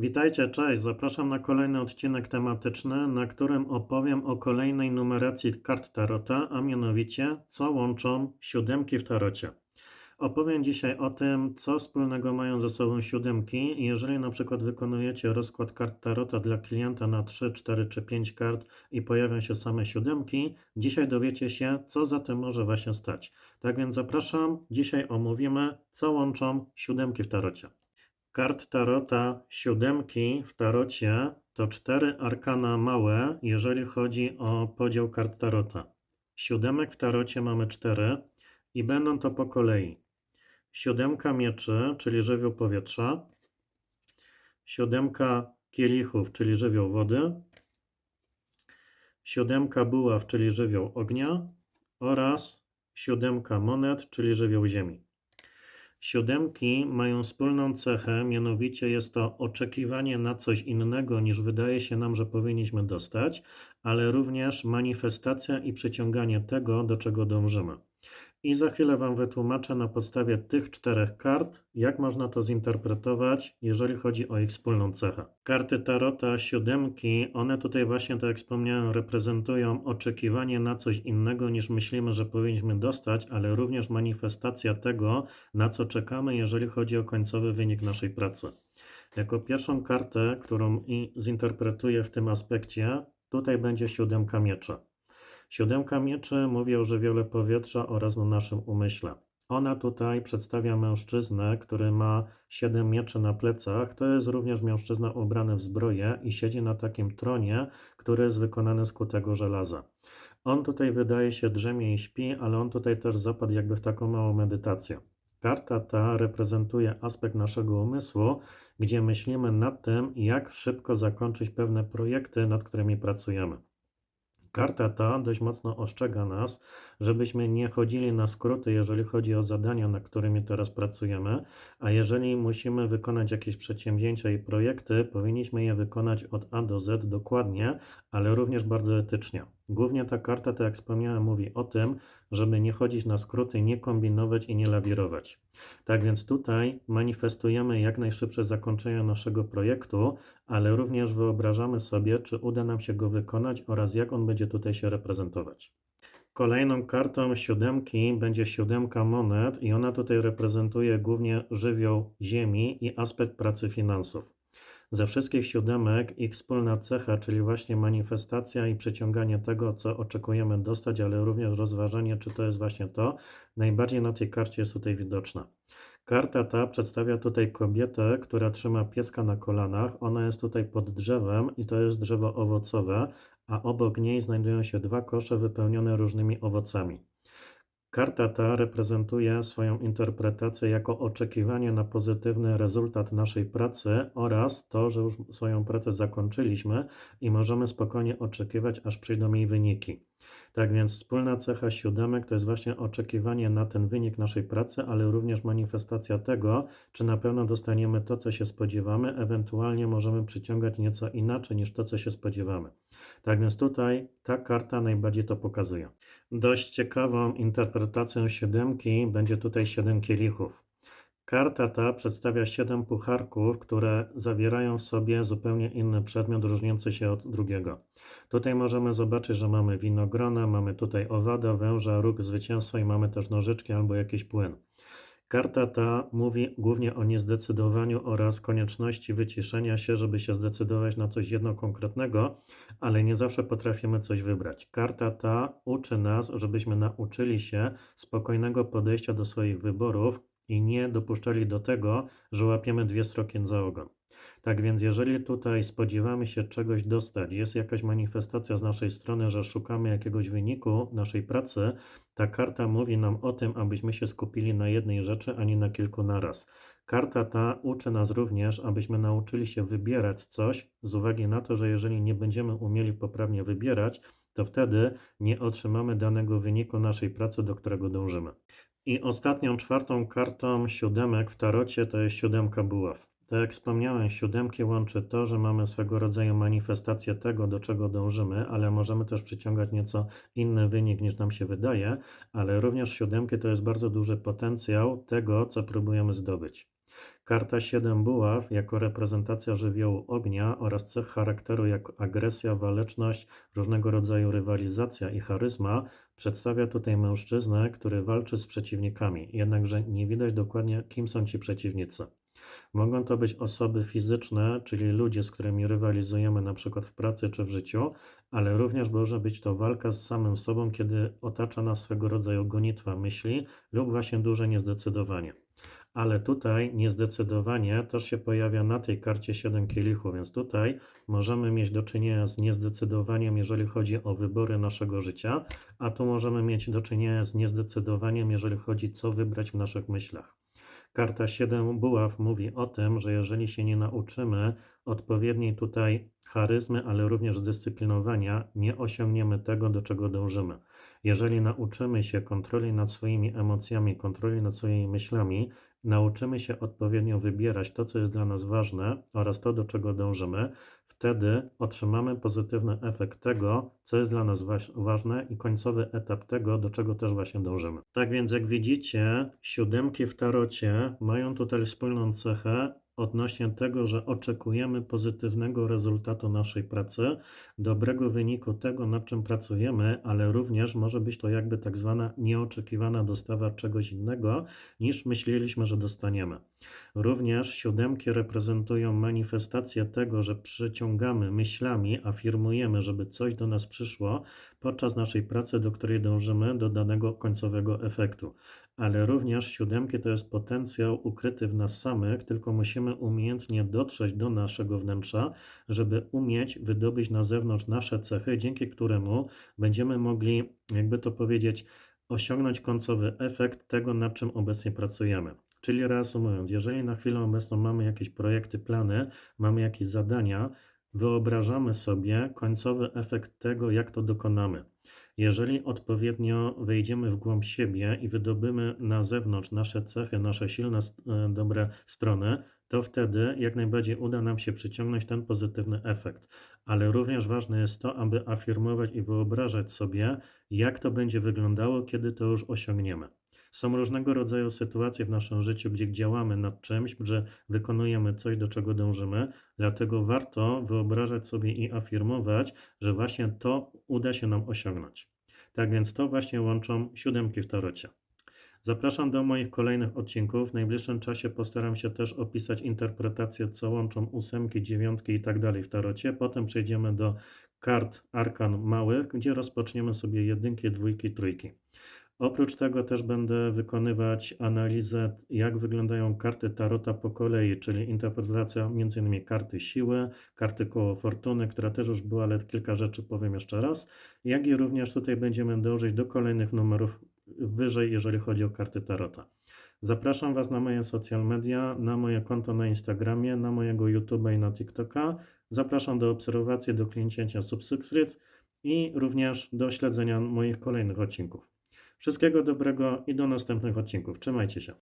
Witajcie, cześć. Zapraszam na kolejny odcinek tematyczny, na którym opowiem o kolejnej numeracji kart Tarota, a mianowicie co łączą siódemki w Tarocie. Opowiem dzisiaj o tym, co wspólnego mają ze sobą siódemki. Jeżeli na przykład wykonujecie rozkład kart Tarota dla klienta na 3, 4 czy 5 kart i pojawią się same siódemki, dzisiaj dowiecie się, co za tym może właśnie stać. Tak więc zapraszam, dzisiaj omówimy, co łączą siódemki w Tarocie. Kart Tarota siódemki w Tarocie to cztery arkana małe, jeżeli chodzi o podział kart Tarota. Siódemek w Tarocie mamy cztery i będą to po kolei. Siódemka mieczy, czyli żywioł powietrza. Siódemka kielichów, czyli żywioł wody. Siódemka buław, czyli żywioł ognia. Oraz siódemka monet, czyli żywioł ziemi. Siódemki mają wspólną cechę, mianowicie jest to oczekiwanie na coś innego niż wydaje się nam, że powinniśmy dostać, ale również manifestacja i przyciąganie tego, do czego dążymy. I za chwilę Wam wytłumaczę na podstawie tych czterech kart, jak można to zinterpretować, jeżeli chodzi o ich wspólną cechę. Karty Tarota, siódemki, one tutaj właśnie, tak jak wspomniałem, reprezentują oczekiwanie na coś innego niż myślimy, że powinniśmy dostać, ale również manifestacja tego, na co czekamy, jeżeli chodzi o końcowy wynik naszej pracy. Jako pierwszą kartę, którą zinterpretuję w tym aspekcie, tutaj będzie siódemka miecza. Siódemka mieczy mówi o żywiole powietrza oraz o naszym umyśle. Ona tutaj przedstawia mężczyznę, który ma siedem mieczy na plecach. To jest również mężczyzna ubrany w zbroję i siedzi na takim tronie, który jest wykonany z kutego żelaza. On tutaj wydaje się drzemie i śpi, ale on tutaj też zapadł jakby w taką małą medytację. Karta ta reprezentuje aspekt naszego umysłu, gdzie myślimy nad tym, jak szybko zakończyć pewne projekty, nad którymi pracujemy. Karta ta dość mocno ostrzega nas, żebyśmy nie chodzili na skróty, jeżeli chodzi o zadania, nad którymi teraz pracujemy, a jeżeli musimy wykonać jakieś przedsięwzięcia i projekty, powinniśmy je wykonać od A do Z dokładnie, ale również bardzo etycznie. Głównie ta karta, tak jak wspomniałem, mówi o tym, żeby nie chodzić na skróty, nie kombinować i nie lawirować. Tak więc tutaj manifestujemy jak najszybsze zakończenie naszego projektu, ale również wyobrażamy sobie, czy uda nam się go wykonać oraz jak on będzie tutaj się reprezentować. Kolejną kartą siódemki będzie siódemka monet i ona tutaj reprezentuje głównie żywioł ziemi i aspekt pracy finansów. Ze wszystkich siódemek ich wspólna cecha, czyli właśnie manifestacja i przyciąganie tego, co oczekujemy dostać, ale również rozważanie, czy to jest właśnie to, najbardziej na tej karcie jest tutaj widoczna. Karta ta przedstawia tutaj kobietę, która trzyma pieska na kolanach. Ona jest tutaj pod drzewem i to jest drzewo owocowe, a obok niej znajdują się dwa kosze wypełnione różnymi owocami. Karta ta reprezentuje swoją interpretację jako oczekiwanie na pozytywny rezultat naszej pracy oraz to, że już swoją pracę zakończyliśmy i możemy spokojnie oczekiwać, aż przyjdą jej wyniki. Tak więc wspólna cecha siódemek to jest właśnie oczekiwanie na ten wynik naszej pracy, ale również manifestacja tego, czy na pewno dostaniemy to, co się spodziewamy, ewentualnie możemy przyciągać nieco inaczej niż to, co się spodziewamy. Tak więc tutaj ta karta najbardziej to pokazuje. Dość ciekawą interpretacją siódemki będzie tutaj siedem kielichów. Karta ta przedstawia siedem pucharków, które zawierają w sobie zupełnie inny przedmiot, różniący się od drugiego. Tutaj możemy zobaczyć, że mamy winogrona, mamy tutaj owada, węża, róg zwycięstwa i mamy też nożyczki albo jakiś płyn. Karta ta mówi głównie o niezdecydowaniu oraz konieczności wyciszenia się, żeby się zdecydować na coś jedno konkretnego, ale nie zawsze potrafimy coś wybrać. Karta ta uczy nas, żebyśmy nauczyli się spokojnego podejścia do swoich wyborów i nie dopuszczali do tego, że łapiemy dwie sroki za ogon. Tak więc, jeżeli tutaj spodziewamy się czegoś dostać, jest jakaś manifestacja z naszej strony, że szukamy jakiegoś wyniku naszej pracy, ta karta mówi nam o tym, abyśmy się skupili na jednej rzeczy, a nie na kilku naraz. Karta ta uczy nas również, abyśmy nauczyli się wybierać coś, z uwagi na to, że jeżeli nie będziemy umieli poprawnie wybierać, to wtedy nie otrzymamy danego wyniku naszej pracy, do którego dążymy. I ostatnią, czwartą kartą siódemek w tarocie to jest siódemka buław. Tak jak wspomniałem, siódemki łączy to, że mamy swego rodzaju manifestację tego, do czego dążymy, ale możemy też przyciągać nieco inny wynik niż nam się wydaje, ale również siódemki to jest bardzo duży potencjał tego, co próbujemy zdobyć. Karta 7 buław jako reprezentacja żywiołu ognia oraz cech charakteru jak agresja, waleczność, różnego rodzaju rywalizacja i charyzma przedstawia tutaj mężczyznę, który walczy z przeciwnikami, jednakże nie widać dokładnie, kim są ci przeciwnicy. Mogą to być osoby fizyczne, czyli ludzie, z którymi rywalizujemy na przykład w pracy czy w życiu, ale również może być to walka z samym sobą, kiedy otacza nas swego rodzaju gonitwa myśli lub właśnie duże niezdecydowanie. Ale tutaj niezdecydowanie też się pojawia na tej karcie 7 kielichów, więc tutaj możemy mieć do czynienia z niezdecydowaniem, jeżeli chodzi o wybory naszego życia, a tu możemy mieć do czynienia z niezdecydowaniem, jeżeli chodzi co wybrać w naszych myślach. Karta 7 buław mówi o tym, że jeżeli się nie nauczymy odpowiedniej tutaj charyzmy, ale również zdyscyplinowania, nie osiągniemy tego, do czego dążymy. Jeżeli nauczymy się kontroli nad swoimi emocjami, kontroli nad swoimi myślami, nauczymy się odpowiednio wybierać to, co jest dla nas ważne oraz to, do czego dążymy, wtedy otrzymamy pozytywny efekt tego, co jest dla nas ważne i końcowy etap tego, do czego też właśnie dążymy. Tak więc, jak widzicie, siódemki w tarocie mają tutaj wspólną cechę odnośnie tego, że oczekujemy pozytywnego rezultatu naszej pracy, dobrego wyniku tego, nad czym pracujemy, ale również może być to jakby tak zwana nieoczekiwana dostawa czegoś innego, niż myśleliśmy, że dostaniemy. Również siódemki reprezentują manifestację tego, że przyciągamy myślami, afirmujemy, żeby coś do nas przyszło podczas naszej pracy, do której dążymy, do danego końcowego efektu. Ale również siódemki to jest potencjał ukryty w nas samych, tylko musimy umiejętnie dotrzeć do naszego wnętrza, żeby umieć wydobyć na zewnątrz nasze cechy, dzięki któremu będziemy mogli, jakby to powiedzieć, osiągnąć końcowy efekt tego, nad czym obecnie pracujemy. Czyli reasumując, jeżeli na chwilę obecną mamy jakieś projekty, plany, mamy jakieś zadania, wyobrażamy sobie końcowy efekt tego, jak to dokonamy. Jeżeli odpowiednio wejdziemy w głąb siebie i wydobymy na zewnątrz nasze cechy, nasze silne, e, dobre strony, to wtedy jak najbardziej uda nam się przyciągnąć ten pozytywny efekt. Ale również ważne jest to, aby afirmować i wyobrażać sobie, jak to będzie wyglądało, kiedy to już osiągniemy. Są różnego rodzaju sytuacje w naszym życiu, gdzie działamy nad czymś, że wykonujemy coś, do czego dążymy, dlatego warto wyobrażać sobie i afirmować, że właśnie to uda się nam osiągnąć. Tak więc to właśnie łączą siódemki w tarocie. Zapraszam do moich kolejnych odcinków. W najbliższym czasie postaram się też opisać interpretację, co łączą ósemki, dziewiątki i tak dalej w tarocie. Potem przejdziemy do kart arkan małych, gdzie rozpoczniemy sobie jedynki, dwójki, trójki. Oprócz tego też będę wykonywać analizę, jak wyglądają karty Tarota po kolei, czyli interpretacja m.in. karty siły, karty koło fortuny, która też już była, ale kilka rzeczy powiem jeszcze raz, jak i również tutaj będziemy dążyć do kolejnych numerów wyżej, jeżeli chodzi o karty Tarota. Zapraszam Was na moje social media, na moje konto na Instagramie, na mojego YouTube'a i na TikToka. Zapraszam do obserwacji, do kliknięcia subskrypcji i również do śledzenia moich kolejnych odcinków. Wszystkiego dobrego i do następnych odcinków. Trzymajcie się.